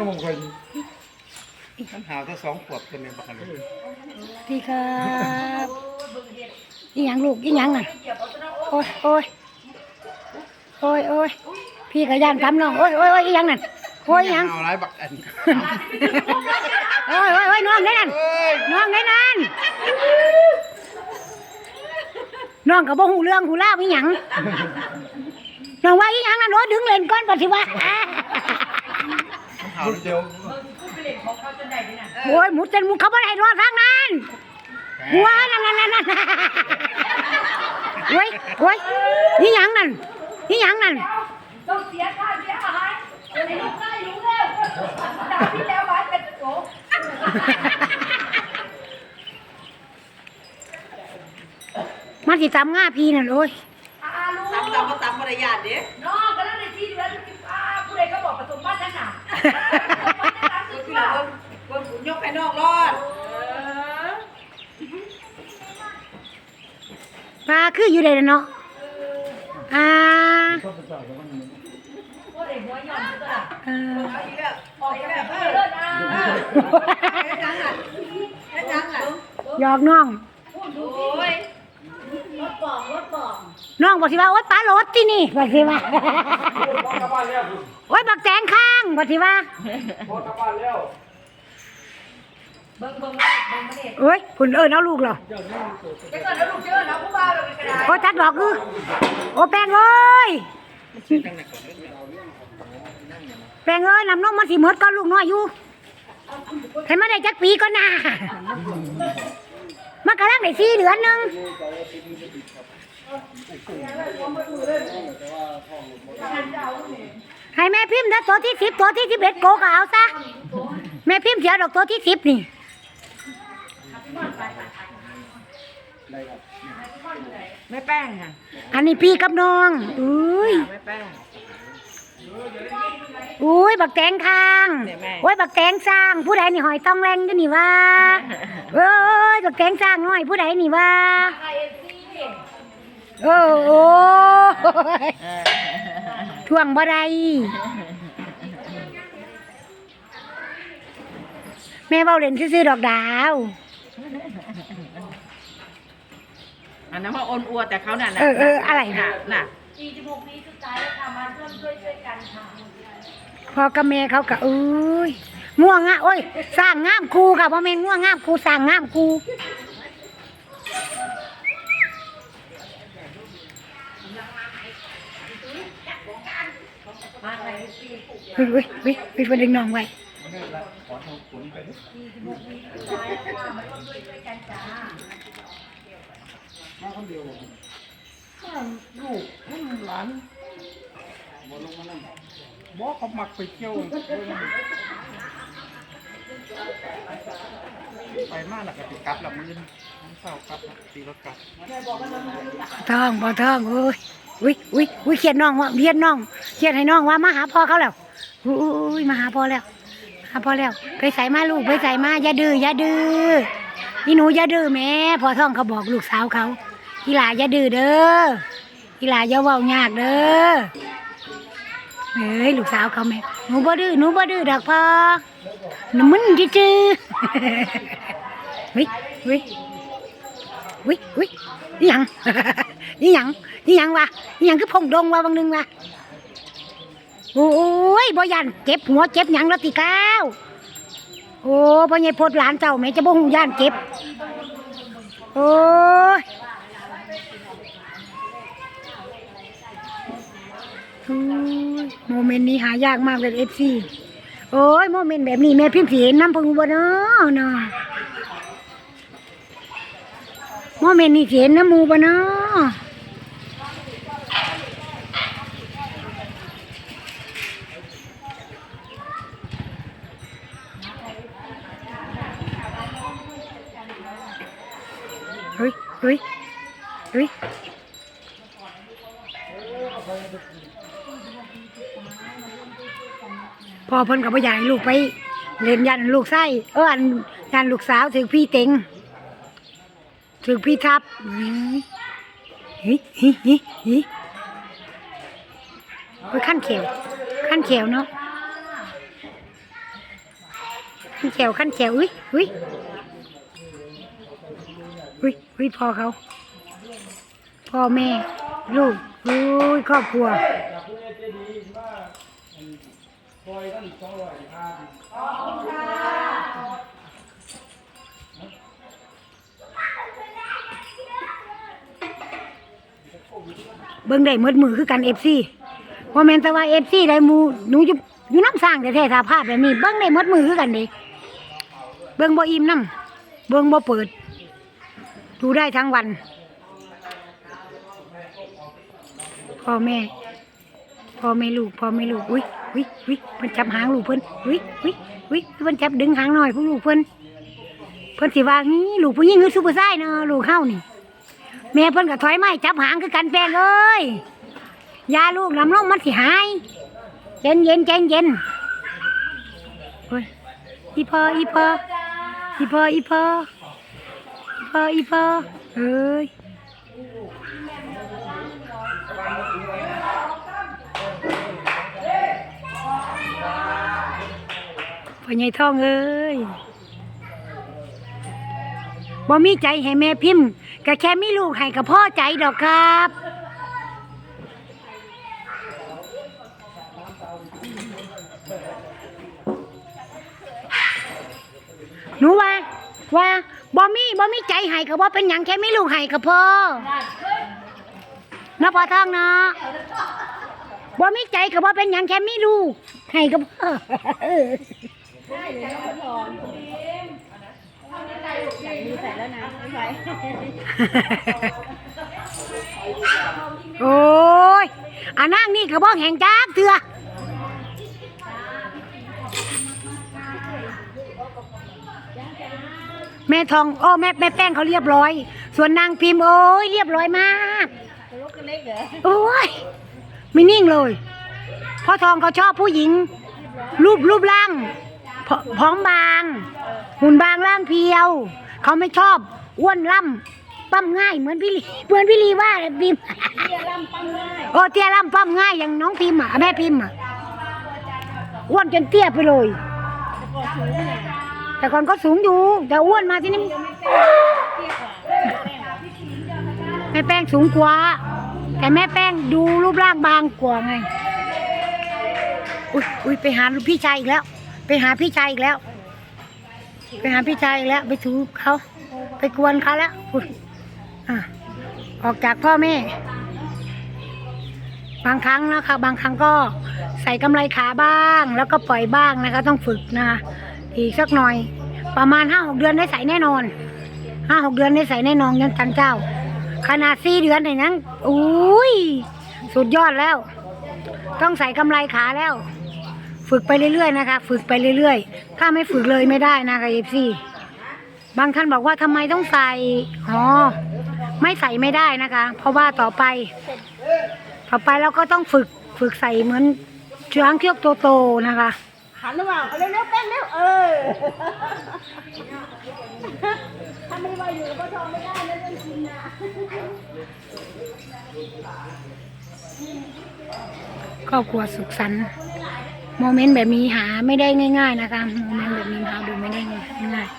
มงคลมันหาวถ้าสองขวบตัวนี้บักกันเลยพี่ครับอีหยังลูกอีหยังน่ะโอ้ยโอ้ยโอ้ยโอ้ยพี่กับย่านกำน้องโอ้ยโอ้ยโอ้ยอีหยังนั่นโอ้ยอีหยังเอาไรบักอันโอ้ยโอ้ยโอ้ยน้องได้นั่นเอ้ยน้องได้นั่นน้องกับบ่หูเรื่องหูเล่าวอีหยังน้องว่าอีหยังนั่นโอ้ยดึงเล่นก้อนปัดสิวะ มันหาวเดียวโอ้ยหมุดเส้นหมุดเขาบ่ได้รอดทางนั้นหัวนั่นนั่นนั่นนั่นโอ้ยโอ้ยอีหยังนั่นอีหยังนั่นต้องเสียค่าเสียอาหารเดี๋ยวลูกได้รู้แล้วดาวที่แล้วไว้เป็นโอ้มันสิตำง่าพี่นั่นโอ้ยอาลูกตำตำก็ตำมารยาทเด้ คือเราเบิ่งยกภายนอกรอดปลาคืออยู่เลยเนาะอ่าผู้ใดหัวหย่อนก็ได้เออเอาอีกแล้วออกจากเออเลิศอะแค่ยังอะแค่ยังอะหยอกน้อง พูดดู โอ้ย รถปองรถปอง น้องบอกสิว่าโอ๊ยปลาโรดที่นี่บอกสิว่าพ่อกลับบ้านแล้วคุณโอ๊ยบักแตงข้างบอกสิว่าพ่อกลับบ้านแล้วเบิ่งเบิ่งเบิ่งมาเด็ดโอ๊ยคุณเอิญเอาลูกเหรอเดี๋ยวก่อนแล้วลูกเจอแล้วผู้บ่าวเราเป็นกระดาษโอ๊ยตัดดอกคือโอ้แป้งเอ้ยชื่อจังไหนก่อนเด้อแป้งเอ้ยนำน้องมันสิหมดก่อนลูกน้อยอยู่ให้มาได้จักปีก่อนนะมันกำลังได้สี่เดือนหนึง ให้แม่พิมพ์นะตัวที่สิบตัวที่สิบเอ็ดโกก็เอาซะแม่พิมพ์เสียดอกตัวที่สิบนี่แม่แป้งค่ะอันนี้พี่กับน้องอุ้ยแม่แป้งอุ้ยบักแตงข้างเนี่ยแม่โอ้ยบักแตงสร้าง ผู้ใดนี่หอยต้องแรงอยู่นี่ว่าเอ้ยบักแตงสร้างน้อยผู้ใดนี่ว่าไอเอฟซี โอ้โหท่วงบ่ได้แม่เว้าเล่นซื่อๆดอกดาวอันนั้นว่าอ้นอัวแต่เขาน่ะเออเอออะไรน่ะนะน่ะ46ปีสุดท้ายแล้วค่ะมาร่วมด้วยช่วยกันค่ะพ่อกับแม่เขาก็เอ้ยง่วงอะโอ้ยสร้างงามครูค่ะพ่อแม่นง่วงงามครูสร้างงามครู เฮ้ยเฮ้ยเฮ้ยเฮ้ยเพิ่นดึงน้องไว้ลูกนั่นหลานบ่ลงมานั่งบ่เขาหมักไปเที่ยวไปมากแล้วก็สิกลับแล้วมื้อนี้มันเศร้ากลับตีรถกลับท้องบ่ท้องโอ้ย อุ้ยอุ้ยอุ้ยเครียดน้องว่าเครียดน้องเครียดให้น้องว่ามาหาพ่อเขาแล้วอุ้ยมาหาพ่อแล้วหาพ่อแล้ว ไปใส่มาลูกไปใส่มาอย่าดื้ออย่าดื้อนี่หนูอย่าดื้อแม่พ่อท้องเขาบอกลูกสาวเขาอีหลาอย่าดื้อเด้ออีหลาอย่าเว้ายากเด้อเอ้ยลูกสาวเขาแม่หนูบ่ดื้อหนูบ่ดื้อดอกพ่อหนูมึนจื้อๆเฮ้ยเฮ้ยวิวิอีหยังอีหยัง อีหยังวะอีหยังคือพงดงวะบางนึงวะโอ้ยบ่ยันเจ็บหัวเจ็บหยังแล้วติก้าวโอ้พ่อใหญ่พดหลานเจ้าแม่จะบ่หูย่านเจ็บโอ้ยโมเมนต์นี้หายากมากเลยเอฟซีโอ้ยโมเมนต์แบบนี้แม่พิมพ์สีน้ำพงบ่เนาะเนาะโมเมนต์นี่เสียนน้ำมูปะเนาะ เฮ้ยเฮ้ยเฮ้ยพอเพิ่นกับพ่อใหญ่ลูกไปเรียนยันลูกไส้เอออันยันลูกสาวถึงพี่เต็งถึงพี่ทับฮิฮิฮิฮิไปขั้นเขียวขั้นเขียวเนาะขั้นแขวขั้นแขวอุ้ยอุ้ย อุ้ยอุ้ยพ่อเขา พ่อแม่ ลูกอุ้ยครอบครัวจากผู้ใหญ่ใจดีมาคอยท่านสองร้อยห้าเบิ่งได้หมดมือคือกันเอฟซีว่าแม่นแต่ว่าเอฟซีได้มูหนูอยู่อยู่น้ำสร้างแต่แท้ๆถ้าภาพแบบนี้เบิ่งได้หมดมือคือกันเด้เบิ่งบ่อิ่มน้ำเบิ่งบ่เปิด ดูได้ทั้งวัน พ่อแม่ พ่อแม่ลูก พ่อแม่ลูก อุ้ยอุ้ยอุ้ยเพิ่นจับหางลูกเพิ่นอุ้ยอุ้ยอุ้ยเพิ่นจับดึงหางหน่อยผู้ลูกเพิ่นเพิ่นสิว่างี้ลูกผู้หญิงคือซุปเปอร์ไซน์เนาะลูกเฮานี่ แม่เพิ่นก็ถอยไม้จับหางคือกันแปลงเอ้ยยาลูกน้ำนมมันสิหาย เย็นเย็นใจเย็นโอ้ยอีพออีพออีพออีพอ พออีพอเอ้ยพ่อใหญ่ทองเอ้ยบ่มีใจให้แม่พิมพ์ก็แค่มีลูกให้กับพ่อใจดอกครับหนูว่าว่า บ่มีบ่มีใจให้ก็บ่เป็นหยังแค่มีลูกให้กับพ่อนะพอทองเนาะบ่มีใจก็บ่เป็นหยังแค่มีลูกให้กับพ่อโอ้ยอันนั่งนี่กระบอกแห่งจักเถื่อ แม่ทองโอ้แม่แม่แป้งเขาเรียบร้อย ส่วนนางพิมพ์โอ้ยเรียบร้อยมากโอ้ยไม่นิ่งเลยพ่อทองเขาชอบผู้หญิง รูปรูปร่างผผอมบาง หุ่นบางร่างเพรียว เขาไม่ชอบอ้วนล่ำปั้มง่ายเหมือนพี่ลีเหมือนพี่ลีว่าเลยพิมพ์โอ้เตี้ยล่ำปั้มง่ายอย่างน้องพิมพ์อะแม่พิมพ์อะอ้วนจนเตี้ยไปเลย แต่ก่อนก็สูงอยู่แต่อ้วนมาที่นี่แม่แป้งสูงกว่า แต่แม่แป้งดูรูปร่างบางกว่าไงอุ้ยอุ้ยไปหาพี่ชายอีกแล้ว ไปหาพี่ชายอีกแล้ว ไปหาพี่ชายอีกแล้ว ไปถูเขาไปกวนเขาแล้วอุ๊ยอะออกจากพ่อแม่บางครั้งนะคะบางครั้งก็ใส่กำไรขาบ้าง แล้วก็ปล่อยบ้างนะคะ ต้องฝึกนะคะ อีกสักหน่อย ประมาณห้าหกเดือนได้ใส่แน่นอนห้าหกเดือนได้ใส่แน่นอนยันจันเจ้า ขนาดสี่เดือนในนั้นอุ้ยสุดยอดแล้ว ต้องใส่กำไรขาแล้ว ฝึกไปเรื่อยๆนะคะ ฝึกไปเรื่อยๆ ถ้าไม่ฝึกเลยไม่ได้นะคะเอฟซีบางท่านบอกว่าทำไมต้องใส่อ๋อไม่ใส่ไม่ได้นะคะ เพราะว่าต่อไป ต่อไปเราก็ต้องฝึกฝึกใส่เหมือนช้างเชือกโตๆนะคะ หันหรือเปล่าเอาเร็วๆแป้งเร็วเออถ้าไม่ว่าอยู่ก็ทองไม่ได้นะเรื่องจริงนะครอบครัวสุขสันต์โมเมนต์แบบนี้หาไม่ได้ง่าย ๆ นะคะโมเมนต์แบบนี้หาดูไม่ได้ง่ายๆ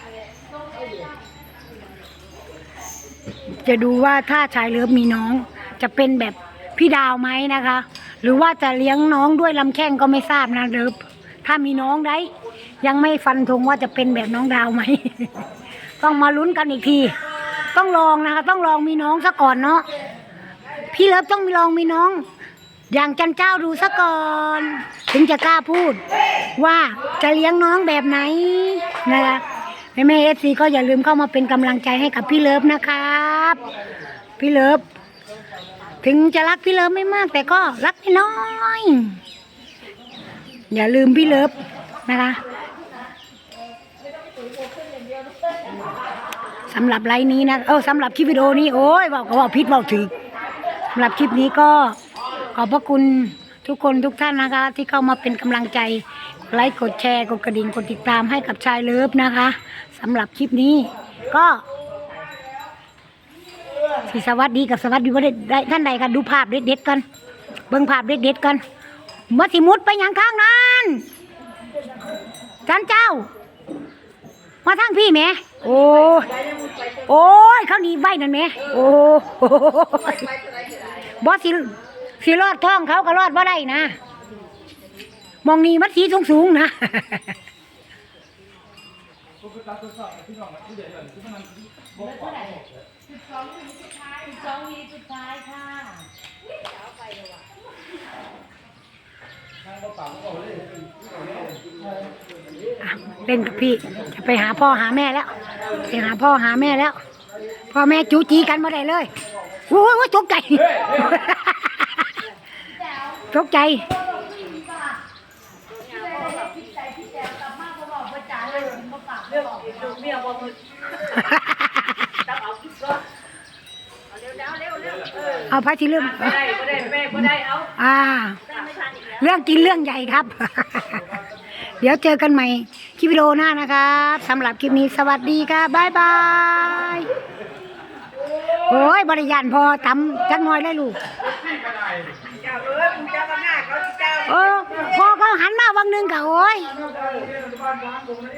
จะดูว่าถ้าชายเลิฟมีน้องจะเป็นแบบพี่ดาวไหมนะคะ หรือว่าจะเลี้ยงน้องด้วยลำแข้งก็ไม่ทราบนะเลิฟ ถ้ามีน้องได้ ยังไม่ฟันธงว่าจะเป็นแบบน้องดาวไหม ต้องมาลุ้นกันอีกที ต้องลองนะคะ ต้องลองมีน้องซะก่อนเนาะพี่เลิฟต้องมีลองมีน้อง อย่างจันเจ้าดูซะก่อน ถึงจะกล้าพูด ว่าจะเลี้ยงน้องแบบไหนนะคะแม่แม่เอฟซีก็อย่าลืมเข้ามาเป็นกำลังใจให้กับพี่เลิฟนะครับ พี่เลิฟถึงจะรักพี่เลิฟไม่มากแต่ก็รักไม่น้อย อย่าลืมพี่เลิฟนะคะสำหรับไลน์นี้นะเออสำหรับคลิปวิดีโอนี้โอ้ยบอกว่าพิษบอกถึกสำหรับคลิปนี้ก็ขอบพระคุณทุกคนทุกท่านนะคะ ที่เข้ามาเป็นกำลังใจไลค์กดแชร์กดกระดิ่งกดติดตามให้กับชายเลิฟนะคะสำหรับคลิปนี้ก็สิสวัสดีกับสวัสดีว่าได้ท่านใดกันดูภาพเด็ดๆกันเบิ่งภาพเด็ดๆกัน เมื่อสิมุดไปอย่างข้างนั้นจันเจ้า มาทางพี่แม่โอ้โอ้ยเขาหนีใบนั่นแม่โอ้บอสิสิรอดท้องเขาก็รอดบ่าได้นะมองนี่มันสีสูงสูงนะสองวีสุดท้ายค่ะ เล่นกับพี่จะไปหาพ่อหาแม่แล้วไปหาพ่อหาแม่แล้ว พ่อแม่จูจีกันมาได้เลยโอ้ยตกใจตกใจเรื่องลูกเมียบ่มึงต้องเอาคิดก่อนเอาเร็วเร็วเร็วเร็วเออเอาพระที่เรื่องบ่ได้บ่ได้แม่บ่ได้เอาอ่า เรื่องกินเรื่องใหญ่ครับ เดี๋ยวเจอกันใหม่คลิปวิดีโอหน้านะครับสำหรับคลิปนี้สวัสดีครับบ๊ายบายโอ้ยบริยานพอตำจักหน่อยเลยลูกเจ้าเอ้ยมึงเขาสิเจ้าเอพอเขาหันมาวังหนึงก็โอ้ย